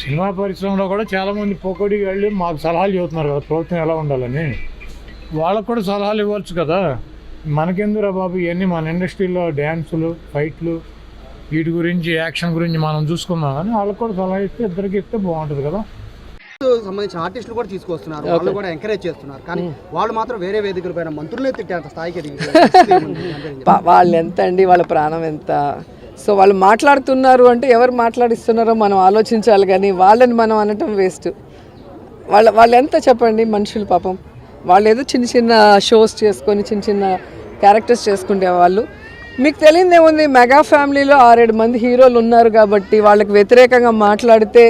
Cinema పరిశ్రమలో కూడా చాలామంది పొక్కడికి వెళ్ళి మాకు సలహాలు చెబుతున్నారు కదా ప్రభుత్వం ఎలా ఉండాలని. వాళ్ళకు కూడా సలహాలు ఇవ్వచ్చు కదా. మనకెందురా బాబు ఇవన్నీ మన ఇండస్ట్రీలో డ్యాన్సులు ఫైట్లు వీటి గురించి యాక్షన్ గురించి మనం చూసుకుందాం కానీ వాళ్ళకి కూడా సలహా ఇస్తే ఇద్దరికి ఇస్తే బాగుంటుంది కదా. సంబంధించిన ఆర్టిస్టులు కూడా తీసుకొస్తున్నారు. వాళ్ళు కూడా ఎంకరేజ్ చేస్తున్నారు. కానీ వాళ్ళు మాత్రం వేరే వేదికల పైన మంత్రులే తిట్టేంత స్థాయికి. వాళ్ళు ఎంత అండి వాళ్ళ ప్రాణం ఎంత? సో వాళ్ళు మాట్లాడుతున్నారు అంటే ఎవరు మాట్లాడిస్తున్నారో మనం ఆలోచించాలి కానీ వాళ్ళని మనం అనటం వేస్ట్. వాళ్ళ వాళ్ళు ఎంత చెప్పండి మనుషులు పాపం. వాళ్ళు ఏదో చిన్న చిన్న షోస్ చేసుకొని చిన్న చిన్న క్యారెక్టర్స్ చేసుకుంటే వాళ్ళు. మీకు తెలియదు ఏముంది మెగా ఫ్యామిలీలో ఆరేడు మంది హీరోలు ఉన్నారు కాబట్టి వాళ్ళకి వ్యతిరేకంగా మాట్లాడితే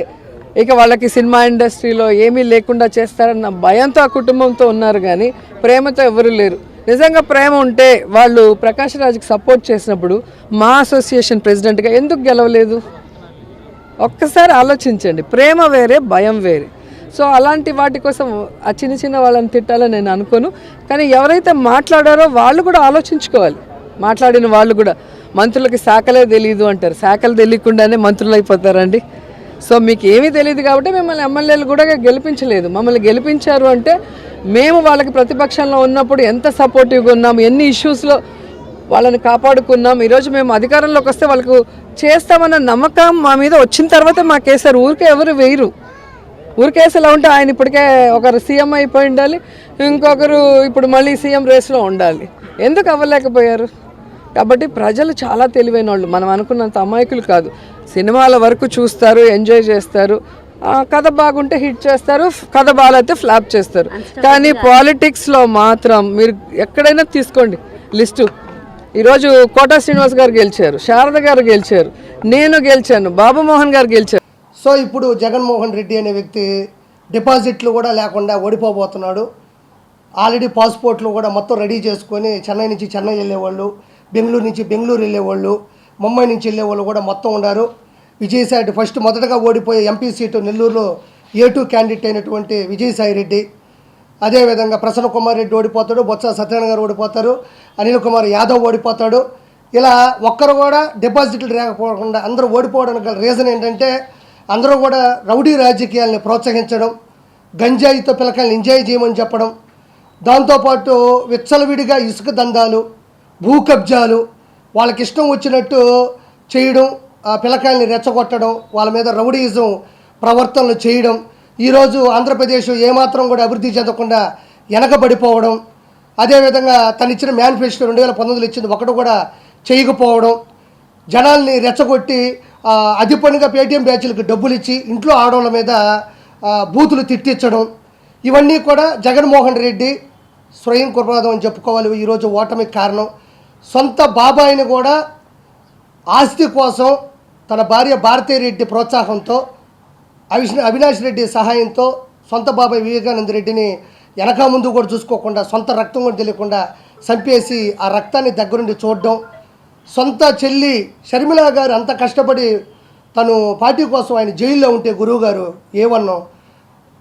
ఇక వాళ్ళకి సినిమా ఇండస్ట్రీలో ఏమీ లేకుండా చేస్తారన్న భయంతో ఆ కుటుంబంతో ఉన్నారు కానీ ప్రేమతో ఎవరు లేరు. నిజంగా ప్రేమ ఉంటే వాళ్ళు ప్రకాష్ రాజ్కి సపోర్ట్ చేసినప్పుడు మా అసోసియేషన్ ప్రెసిడెంట్గా ఎందుకు గెలవలేదు? ఒక్కసారి ఆలోచించండి. ప్రేమ వేరే భయం వేరే. సో అలాంటి వాటి కోసం ఆ చిన్న చిన్న వాళ్ళని తిట్టాలని నేను అనుకోను. కానీ ఎవరైతే మాట్లాడారో వాళ్ళు కూడా ఆలోచించుకోవాలి. మాట్లాడిన వాళ్ళు కూడా మంత్రులకి శాఖలే తెలియదు అంటారు. శాఖలు తెలియకుండానే మంత్రులు అయిపోతారండి. సో మీకు ఏమీ తెలియదు కాబట్టి మిమ్మల్ని ఎమ్మెల్యేలు కూడా గెలిపించలేదు. మమ్మల్ని గెలిపించారు అంటే మేము వాళ్ళకి ప్రతిపక్షంలో ఉన్నప్పుడు ఎంత సపోర్టివ్గా ఉన్నాం ఎన్ని ఇష్యూస్లో వాళ్ళని కాపాడుకున్నాం ఈరోజు మేము అధికారంలోకి వస్తే వాళ్ళకు చేస్తామన్న నమ్మకం మా మీద వచ్చిన తర్వాత వేశారు ఊరికే ఎవరు వేయరు. ఊరికేసి ఎలా ఉంటే ఆయన ఇప్పటికే ఒకరు సీఎం అయిపోయి ఉండాలి ఇంకొకరు ఇప్పుడు మళ్ళీ సీఎం రేస్లో ఉండాలి. ఎందుకు అవ్వలేకపోయారు? కాబట్టి ప్రజలు చాలా తెలివైన వాళ్ళు మనం అనుకున్నంత అమాయకులు కాదు. సినిమాల వరకు చూస్తారు ఎంజాయ్ చేస్తారు. కథ బాగుంటే హిట్ చేస్తారు కథ బాగాలైతే ఫ్లాప్ చేస్తారు. కానీ పాలిటిక్స్లో మాత్రం మీరు ఎక్కడైనా తీసుకోండి లిస్టు. ఈరోజు కోటా శ్రీనివాస్ గారు గెలిచారు శారద గారు గెలిచారు నేను గెలిచాను బాబు మోహన్ గారు గెలిచారు. సో ఇప్పుడు జగన్మోహన్ రెడ్డి అనే వ్యక్తి డిపాజిట్లు కూడా లేకుండా ఓడిపోబోతున్నాడు. ఆల్రెడీ పాస్పోర్ట్లు కూడా మొత్తం రెడీ చేసుకొని చెన్నై నుంచి చెన్నై వెళ్ళేవాళ్ళు బెంగళూరు నుంచి బెంగళూరు వెళ్ళేవాళ్ళు ముంబై నుంచి వెళ్ళేవాళ్ళు కూడా మొత్తం ఉన్నారు. విజయసాయి ఫస్ట్ మొదటగా ఓడిపోయే ఎంపీ సీటు నెల్లూరులో ఏ టూ క్యాండిడేట్ అయినటువంటి విజయసాయి రెడ్డి అదేవిధంగా ప్రసన్న కుమార్ రెడ్డి ఓడిపోతాడు బొత్స సత్యనారాయణ గారు ఓడిపోతారు అనిల్ కుమార్ యాదవ్ ఓడిపోతాడు. ఇలా ఒక్కరు కూడా డిపాజిట్లు లేకపోకుండా అందరూ ఓడిపోవడానికి గల రీజన్ ఏంటంటే అందరూ కూడా రౌడీ రాజకీయాల్ని ప్రోత్సహించడం గంజాయితో పిల్లకాయలను ఎంజాయ్ చేయమని చెప్పడం దాంతోపాటు విచ్చలవిడిగా ఇసుక దందాలు భూ కబ్జాలు వాళ్ళకి ఇష్టం వచ్చినట్టు చేయడం పిల్లకాయల్ని రెచ్చగొట్టడం వాళ్ళ మీద రౌడీయిజం ప్రవర్తనలు చేయడం ఈరోజు ఆంధ్రప్రదేశ్ ఏమాత్రం కూడా అభివృద్ధి చెందకుండా వెనకబడిపోవడం అదేవిధంగా తను ఇచ్చిన మేనిఫెస్టో రెండు వేల పంతొమ్మిదిలో ఇచ్చింది ఒకటి కూడా చేయకపోవడం జనాల్ని రెచ్చగొట్టి ఆ, పనిగా పేటీఎం బ్యాచ్లకు డబ్బులు ఇచ్చి ఇంట్లో ఆడవాళ్ళ మీద బూతులు తిట్టించడం ఇవన్నీ కూడా జగన్మోహన్ రెడ్డి స్వయం కుర్రాదం అని చెప్పుకోవాలి. ఈరోజు ఓటమికి కారణం సొంత బాబాయిని కూడా ఆస్తి కోసం తన భార్య భారతీరెడ్డి ప్రోత్సాహంతో అవిష్ అవినాష్ రెడ్డి సహాయంతో సొంత బాబాయ్ వివేకానంద రెడ్డిని వెనక ముందు కూడా చూసుకోకుండా సొంత రక్తం కూడా తెలియకుండా చంపేసి ఆ రక్తాన్ని దగ్గరుండి చూడడం సొంత చెల్లి షర్మిల గారు అంత కష్టపడి తను పార్టీ కోసం ఆయన జైల్లో ఉంటే గురువు గారు ఏమన్నాం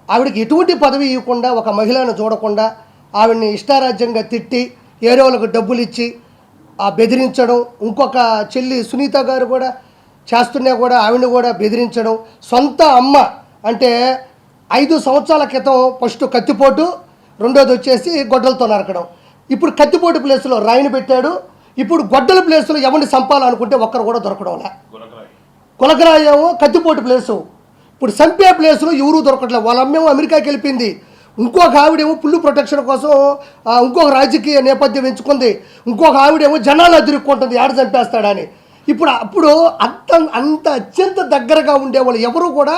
ఆవిడకి ఎటువంటి పదవి ఇవ్వకుండా ఒక మహిళను చూడకుండా ఆవిడని ఇష్టారాజ్యంగా తిట్టి ఏరోలకు డబ్బులు ఇచ్చి ఆ బెదిరించడం ఇంకొక చెల్లి సునీత గారు కూడా చేస్తున్నా కూడా ఆవిడ కూడా బెదిరించడం. సొంత అమ్మ అంటే ఐదు సంవత్సరాల క్రితం ఫస్ట్ కత్తిపోటు రెండోది వచ్చేసి గొడ్డలతో నరకడం. ఇప్పుడు కత్తిపోటు ప్లేస్లో రాయిని పెట్టాడు. ఇప్పుడు గొడ్డల ప్లేస్లో ఎవరిని చంపాలనుకుంటే ఒక్కరు కూడా దొరకడంలే కులకరాయేమో కత్తిపోటు ప్లేసు. ఇప్పుడు సంపే ప్లేస్లో ఎవరూ దొరకట్లేదు. వాళ్ళ అమ్మేమో అమెరికాకి వెళ్ళిపోయింది. ఇంకొక ఆవిడేమో పుల్లు ప్రొటెక్షన్ కోసం ఇంకొక రాజకీయ నేపథ్యం ఎంచుకుంది. ఇంకొక ఆవిడేమో జనాలు అదిరుక్కుంటుంది. ఆడ చంపేస్తాడని. ఇప్పుడు అప్పుడు అంత అంత అత్యంత దగ్గరగా ఉండేవాళ్ళు ఎవరు కూడా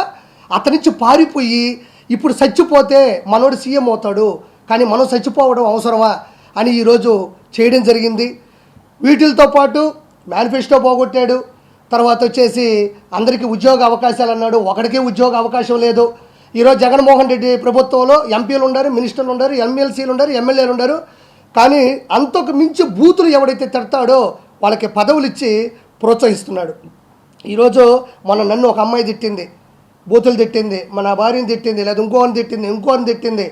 అతని నుంచి పారిపోయి ఇప్పుడు చచ్చిపోతే మనోడు సీఎం అవుతాడు కానీ మనం చచ్చిపోవడం అవసరమా అని ఈరోజు చేయడం జరిగింది. వీటితో పాటు మేనిఫెస్టో పోగొట్టాడు. తర్వాత వచ్చేసి అందరికీ ఉద్యోగ అవకాశాలు అన్నాడు. ఒకడికే ఉద్యోగ అవకాశం లేదు. ఈరోజు జగన్మోహన్ రెడ్డి ప్రభుత్వంలో ఎంపీలు ఉన్నారు మినిస్టర్లు ఉన్నారు ఎమ్మెల్సీలు ఉన్నారు ఎమ్మెల్యేలు ఉన్నారు. కానీ అంతకు మించి బూతులు ఎవడైతే తిడతాడో వాళ్ళకి పదవులు ఇచ్చి ప్రోత్సహిస్తున్నాడు. ఈరోజు మన నన్ను ఒక అమ్మాయి తిట్టింది బూతులు తిట్టింది మన భార్యని తిట్టింది లేదా ఇంకోని తిట్టింది ఇంకోని తిట్టింది.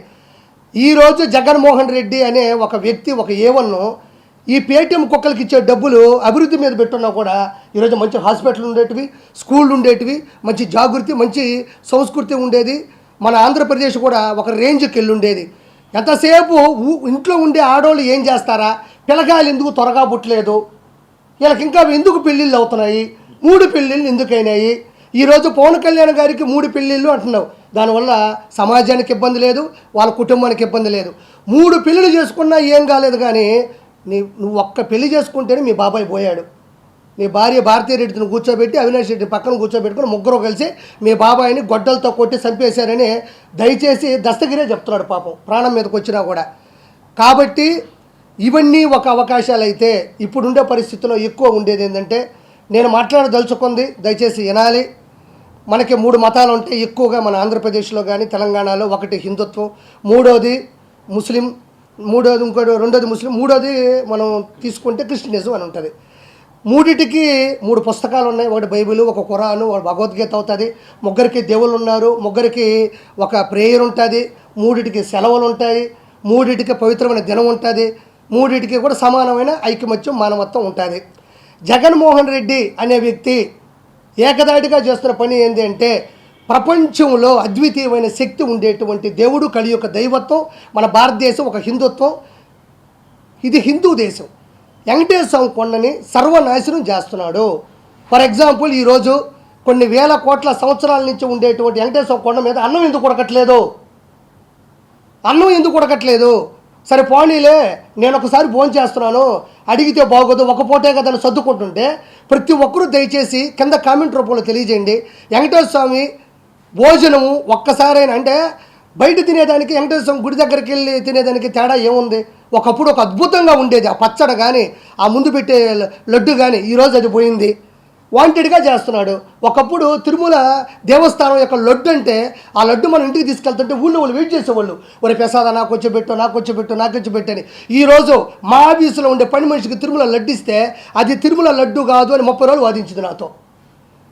ఈరోజు జగన్మోహన్ రెడ్డి అనే ఒక వ్యక్తి ఒక ఏవన్ను ఈ పేటీఎం కుక్కలకి ఇచ్చే డబ్బులు అభివృద్ధి మీద పెట్టున్నా కూడా ఈరోజు మంచి హాస్పిటల్ ఉండేటివి స్కూళ్ళు ఉండేటివి మంచి జాగృతి మంచి సంస్కృతి ఉండేది. మన ఆంధ్రప్రదేశ్ కూడా ఒక రేంజ్కి వెళ్ళి ఉండేది ఎంతసేపు ఊ- ఇంట్లో ఉండే ఆడవాళ్ళు ఏం చేస్తారా? పిల్లకాయలు ఎందుకు త్వరగా పుట్టలేదు? వీళ్ళకి ఇంకా ఎందుకు పెళ్ళిళ్ళు అవుతున్నాయి? మూడు పెళ్ళిళ్ళు ఎందుకైనాయి? ఈరోజు పవన్ కళ్యాణ్ గారికి మూడు పెళ్ళిళ్ళు అంటున్నావు. దానివల్ల సమాజానికి ఇబ్బంది లేదు వాళ్ళ కుటుంబానికి ఇబ్బంది లేదు. మూడు పెళ్ళిళ్ళు చేసుకున్నా ఏం కాలేదు కానీ నీ నువ్వు ఒక్క పెళ్ళి చేసుకుంటేనే మీ బాబాయ్ పోయాడు. నీ భార్య భారతీరెడ్డిని కూర్చోబెట్టి అవినాష్ రెడ్డి పక్కన కూర్చోబెట్టుకుని ముగ్గురు కలిసి మీ బాబాయిని గొడ్డలతో కొట్టి చంపేశారని దయచేసి దస్తగిరే చెప్తున్నాడు పాపం ప్రాణం మీదకి వచ్చినా కూడా. కాబట్టి ఇవన్నీ ఒక అవకాశాలు అయితే ఇప్పుడుండే పరిస్థితుల్లో ఎక్కువ ఉండేది ఏంటంటే నేను మాట్లాడదలుచుకుంది దయచేసి వినాలి. మనకి మూడు మతాలు ఉంటాయి ఎక్కువగా మన ఆంధ్రప్రదేశ్లో కానీ తెలంగాణలో ఒకటి హిందుత్వం మూడోది ముస్లిం మూడోది ఇంకోటి రెండోది ముస్లిం మూడోది మనం తీసుకుంటే క్రిస్టియనిజం అని ఉంటుంది. మూడిటికి మూడు పుస్తకాలు ఉన్నాయి ఒకటి బైబిల్ ఒక ఖురాను ఒక భగవద్గీత అవుతుంది. ముగ్గురికి దేవుళ్ళు ఉన్నారు ముగ్గురికి ఒక ప్రేయర్ ఉంటుంది మూడిటికి సెలవులు ఉంటాయి మూడిటికి పవిత్రమైన దినం ఉంటుంది. మూడిటికి కూడా సమానమైన ఐకమత్యం మానవత్వం ఉంటుంది. జగన్మోహన్ రెడ్డి అనే వ్యక్తి ఏకదాటిగా చేస్తున్న పని ఏంటి అంటే ప్రపంచంలో అద్వితీయమైన శక్తి ఉండేటువంటి దేవుడు కలి యొక్క దైవత్వం మన భారతదేశం ఒక హిందుత్వం. ఇది హిందూ దేశం. వెంకటేశ్వర కొండని సర్వనాశనం చేస్తున్నాడు. ఫర్ ఎగ్జాంపుల్ ఈరోజు కొన్ని వేల కోట్ల సంవత్సరాల నుంచి ఉండేటువంటి వెంకటేశ్వర కొండ మీద అన్నం ఎందుకు ఉడకట్లేదు? అన్నం ఎందుకు ఉడకట్లేదు? సరే పోనీలే నేను ఒకసారి ఫోన్ చేస్తున్నాను. అడిగితే బాగోదు ఒక పూటే కదా సర్దుకుంటుంటే ప్రతి ఒక్కరూ దయచేసి కింద కామెంట్ రూపంలో తెలియజేయండి. వెంకటేశ్వర స్వామి భోజనము ఒక్కసారైనా అంటే బయట తినేదానికి వెంకటేశ్వర స్వామి గుడి దగ్గరికి వెళ్ళి తినేదానికి తేడా ఏముంది? ఒకప్పుడు ఒక అద్భుతంగా ఉండేది ఆ పచ్చడి కానీ ఆ ముందు పెట్టే లడ్డు కానీ ఈరోజు అది పోయింది. వాంటెడ్గా చేస్తున్నాడు. ఒకప్పుడు తిరుమల దేవస్థానం యొక్క లడ్డు అంటే ఆ లడ్డు మనం ఇంటికి తీసుకెళ్తుంటే ఊళ్ళో వాళ్ళు వెయిట్ చేసేవాళ్ళు. ఒరే ప్రసాద నాకు వచ్చి పెట్టు నాకు వచ్చి పెట్టు నాకు వచ్చి ఈరోజు మా ఆఫీసులో ఉండే పని మనిషికి తిరుమల లడ్డు ఇస్తే అది తిరుమల లడ్డు కాదు అని ముప్పై రోజులు వాదించింది నాతో.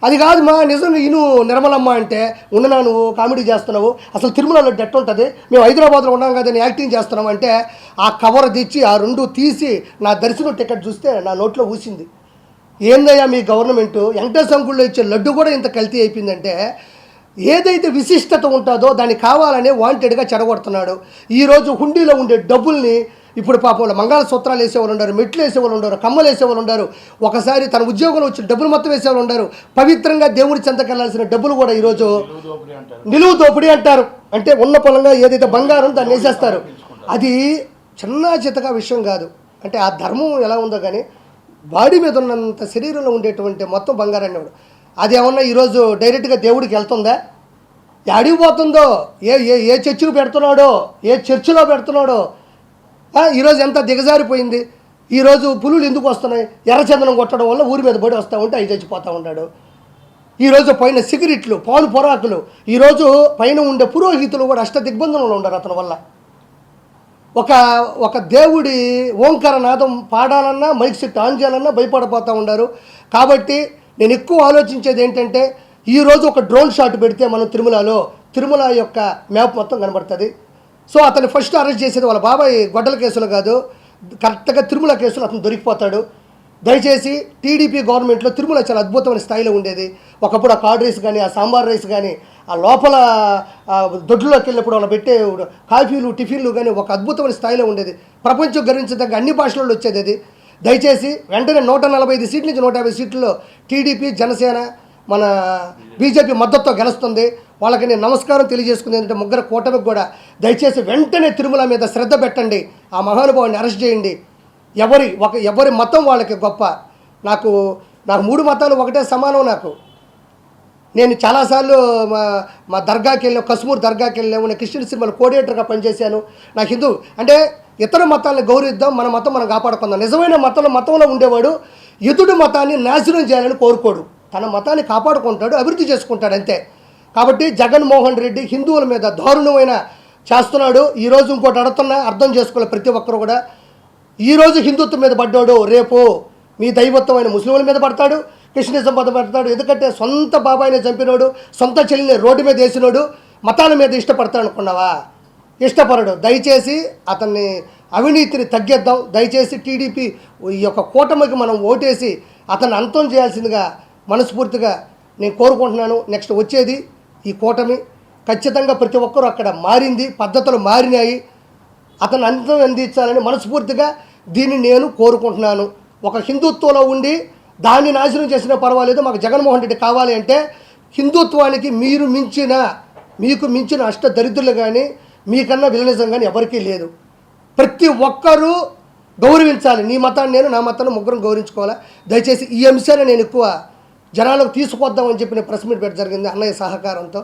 అది కాదు మా నిజం ఇను నిర్మలమ్మ అంటే ఉన్ననా నువ్వు కామెడీ చేస్తున్నావు. అసలు తిరుమల లడ్డు ఎట్ట ఉంటుంది మేము హైదరాబాద్లో ఉన్నాం కదని యాక్టింగ్ చేస్తున్నాం అంటే ఆ కవర్ తెచ్చి ఆ రెండు తీసి నా దర్శనం టికెట్ చూస్తే నా నోట్లో ఊసింది. ఏందయ్యా మీ గవర్నమెంట్? వెంకటేశ్వర ఇచ్చే లడ్డు కూడా ఇంత కల్తీ అయిపోయిందంటే ఏదైతే విశిష్టత ఉంటుందో దాన్ని కావాలనే వాంటెడ్గా చెడగొడుతున్నాడు. ఈరోజు హుండీలో ఉండే డబ్బుల్ని ఇప్పుడు పాపం మంగళసూత్రాలు వేసేవాళ్ళు ఉన్నారు మెట్లు వేసేవాళ్ళు ఉన్నారు కమ్మలు వేసేవాళ్ళు ఉన్నారు. ఒకసారి తన ఉద్యోగంలో వచ్చిన డబ్బులు మొత్తం వేసేవాళ్ళు ఉన్నారు. పవిత్రంగా దేవుడి చెంతకెళ్ళాల్సిన డబ్బులు కూడా ఈరోజు నిలువు దోపిడీ అంటారు. అంటే ఉన్న పొలంగా ఏదైతే బంగారం దాన్ని వేసేస్తారు. అది చిన్న చితక విషయం కాదు. అంటే ఆ ధర్మం ఎలా ఉందో కానీ బాడీ మీద ఉన్నంత శరీరంలో ఉండేటువంటి మొత్తం బంగారాన్ని వాడు. అది ఏమన్నా ఈరోజు డైరెక్ట్గా దేవుడికి వెళ్తుందా? యాడికి పోతుందో? ఏ ఏ ఏ చర్చిలో పెడుతున్నాడో? ఏ చర్చిలో పెడుతున్నాడో? ఈరోజు ఎంత దిగజారిపోయింది? ఈరోజు పులులు ఎందుకు వస్తున్నాయి? ఎర్రచందనం కొట్టడం వల్ల ఊరి మీద పడి వస్తూ ఉంటే అవి చచ్చిపోతూ ఉన్నాడు. ఈరోజు పైన సిగరెట్లు పాలు పొరాకులు ఈరోజు పైన ఉండే పురోహితులు కూడా అష్ట దిగ్బంధనంలో ఉండరు అతని వల్ల. ఒక ఒక దేవుడి ఓంకార నాదం పాడాలన్నా మైక్ సెట్ ఆన్ చేయాలన్నా భయపడిపోతూ ఉన్నారు కాబట్టి నేను ఎక్కువ ఆలోచించేది ఏంటంటే ఈరోజు ఒక డ్రోన్ షాట్ పెడితే మనం తిరుమలలో తిరుమల యొక్క మ్యాప్ మొత్తం కనబడుతుంది. సో అతను ఫస్ట్ అరెస్ట్ చేసేది వాళ్ళ బాబాయ్ గొడ్డల కేసులు కాదు కరెక్ట్గా తిరుమల కేసులు అతను దొరికిపోతాడు. దయచేసి టీడీపీ గవర్నమెంట్లో తిరుమల చాలా అద్భుతమైన స్థాయిలో ఉండేది. ఒకప్పుడు ఆ కార్డ్ రైస్ కానీ ఆ సాంబార్ రైస్ కానీ ఆ లోపల దొడ్లోకి వెళ్ళినప్పుడు వాళ్ళు పెట్టే కాఫీలు టిఫిన్లు కానీ ఒక అద్భుతమైన స్థాయిలో ఉండేది. ప్రపంచం గర్వించదగ్గ అన్ని భాషలలో వచ్చేది అది. దయచేసి వెంటనే నూట నలభై ఐదు సీట్ల నుంచి నూట యాభై సీట్లలో టీడీపీ జనసేన మన బీజేపీ మద్దతుతో గెలుస్తుంది. వాళ్ళకి నేను నమస్కారం తెలియజేసుకుంది ఏంటంటే ముగ్గురు కూటమికి కూడా దయచేసి వెంటనే తిరుమల మీద శ్రద్ధ పెట్టండి. ఆ మహానుభావాన్ని అరెస్ట్ చేయండి. ఎవరి ఒక ఎవరి మతం వాళ్ళకి గొప్ప. నాకు నాకు మూడు మతాలు ఒకటే సమానం నాకు. నేను చాలాసార్లు మా మా దర్గాకి వెళ్ళాం కశ్మూర్ దర్గాకి వెళ్ళాము నేను క్రిస్టియన్ సినిమాలు కోఆర్డినేటర్గా పనిచేశాను. నాకు హిందూ అంటే ఇతర మతాలను గౌరవిద్దాం మన మతం మనం కాపాడుకుందాం. నిజమైన మతంలో మతంలో ఉండేవాడు ఎదుటి మతాన్ని నాశనం చేయాలని కోరుకోడు. తన మతాన్ని కాపాడుకుంటాడు అభివృద్ధి చేసుకుంటాడు అంతే. కాబట్టి జగన్మోహన్ రెడ్డి హిందువుల మీద దారుణమైన చేస్తున్నాడు. ఈరోజు ఇంకోటి అడుగుతున్నా అర్థం చేసుకోవాలి ప్రతి ఒక్కరు కూడా. ఈరోజు హిందుత్వం మీద పడ్డాడు రేపు మీ దైవత్వమైన ముస్లింల మీద పడతాడు క్రిస్టియనిజం మీద పడతాడు. ఎందుకంటే సొంత బాబాయిని చంపినోడు సొంత చెల్లిని రోడ్డు మీద వేసినోడు మతాల మీద ఇష్టపడతాడు అనుకున్నావా ఇష్టపడడు. దయచేసి అతన్ని అవినీతిని తగ్గిద్దాం. దయచేసి టీడీపీ ఈ యొక్క కూటమికి మనం ఓటేసి అతన్ని అంతం చేయాల్సిందిగా మనస్ఫూర్తిగా నేను కోరుకుంటున్నాను. నెక్స్ట్ వచ్చేది ఈ కూటమి. ఖచ్చితంగా ప్రతి ఒక్కరూ అక్కడ మారింది పద్ధతులు మారినాయి. అతను అంతం అందించాలని మనస్ఫూర్తిగా దీన్ని నేను కోరుకుంటున్నాను. ఒక హిందుత్వంలో ఉండి దాన్ని నాశనం చేసినా పర్వాలేదు మాకు జగన్మోహన్ రెడ్డి కావాలి అంటే హిందుత్వానికి మీరు మించిన మీకు మించిన అష్ట దరిద్రులు కానీ మీకన్నా విలనిజం కానీ ఎవరికీ లేదు. ప్రతి ఒక్కరూ గౌరవించాలి. నీ మతాన్ని నేను నా మతాన్ని ముగ్గురం గౌరవించుకోవాలి? దయచేసి ఈ అంశాన్ని నేను ఎక్కువ జనాలకు తీసుకొద్దామని చెప్పి నేను ప్రెస్ మీట్ పెట్టి జరిగింది అన్నయ్య సహకారంతో.